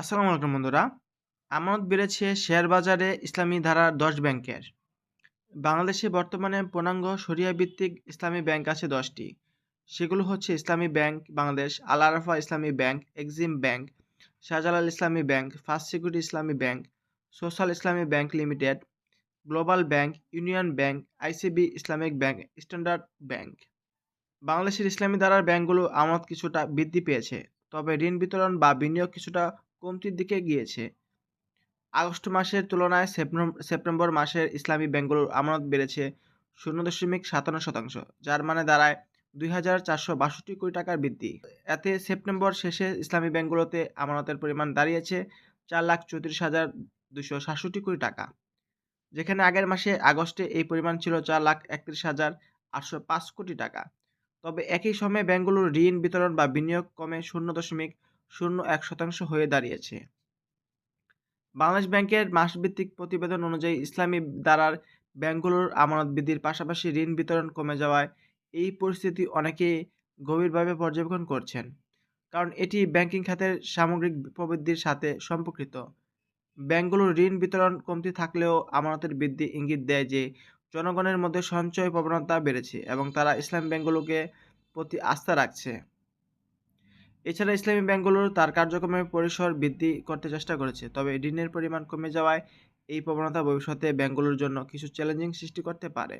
আসসালামু আলাইকুম বন্ধুরা। আমানত বেড়েছে শেয়ার বাজারে ইসলামী ধারার দশ ব্যাংকের। বাংলাদেশে বর্তমানে পূর্ণাঙ্গ শরিয়া ভিত্তিক ইসলামী ব্যাংক আছে দশটি। সেগুলো হচ্ছে ইসলামী ব্যাংক বাংলাদেশ, আল আরাফা ইসলামী bank, Exim bank, Shahjalal Islami bank, first security Islami bank, social Islami bank limited, global bank, union bank, ICB Islamic bank, standard bank. বাংলাদেশের ইসলামী ধারার ব্যাংকগুলো আমানত কিছুটা বৃদ্ধি পেয়েছে, তবে ঋণ বিতরণ বা বিনিয়োগ কিছুটা কমতির দিকে গিয়েছে। আগস্ট মাসের তুলনায় সেপ্টেম্বর মাসের ইসলামী ব্যাংকগুলোর আমানত বেড়েছে শূন্য দশমিক সাতান্ন শতাংশ, যার মানে দাঁড়ায় দুই হাজার চারশো বাষট্টি কোটি টাকার বৃদ্ধি। এতে সেপ্টেম্বর শেষে ইসলামী ব্যাংকগুলোতে আমানতের পরিমাণ দাঁড়িয়েছে চার লাখ চৌত্রিশ হাজার দুশো সাতষট্টি কোটি টাকা। যেখানে আগের মাসে আগস্টে এই পরিমাণ ছিল চার লাখ একত্রিশ হাজার আটশো পাঁচ কোটি টাকা। তবে একই সময়ে ব্যাংকগুলোর ঋণ বিতরণ বা বিনিয়োগ কমে শূন্য দশমিক শূন্য এক শতাংশ হয়ে দাঁড়িয়েছে। বাংলাদেশ ব্যাংকের মাসভিত্তিক প্রতিবেদন অনুযায়ী ইসলামী দ্বারার ব্যাংকগুলোর আমানত বৃদ্ধির পাশাপাশি ঋণ বিতরণ কমে যাওয়ায় এই পরিস্থিতি অনেকেই গভীরভাবে পর্যবেক্ষণ করছেন, কারণ এটি ব্যাংকিং খাতের সামগ্রিক প্রবৃদ্ধির সাথে সম্পর্কিত। ব্যাংকগুলোর ঋণ বিতরণ কমতি থাকলেও আমানতের বৃদ্ধি ইঙ্গিত দেয় যে জনগণের মধ্যে সঞ্চয় প্রবণতা বেড়েছে এবং তারা ইসলাম ব্যাংকগুলোকে প্রতি আস্থা রাখছে। এছাড়া ইসলামী ব্যাংকগুলো তার কার্যক্রমের পরিসর বৃদ্ধি করতে চেষ্টা করেছে, তবে ঋণের পরিমাণ কমে যাওয়ায় এই প্রবণতা ভবিষ্যতে ব্যাংকগুলোর জন্য কিছু চ্যালেঞ্জিং সৃষ্টি করতে পারে।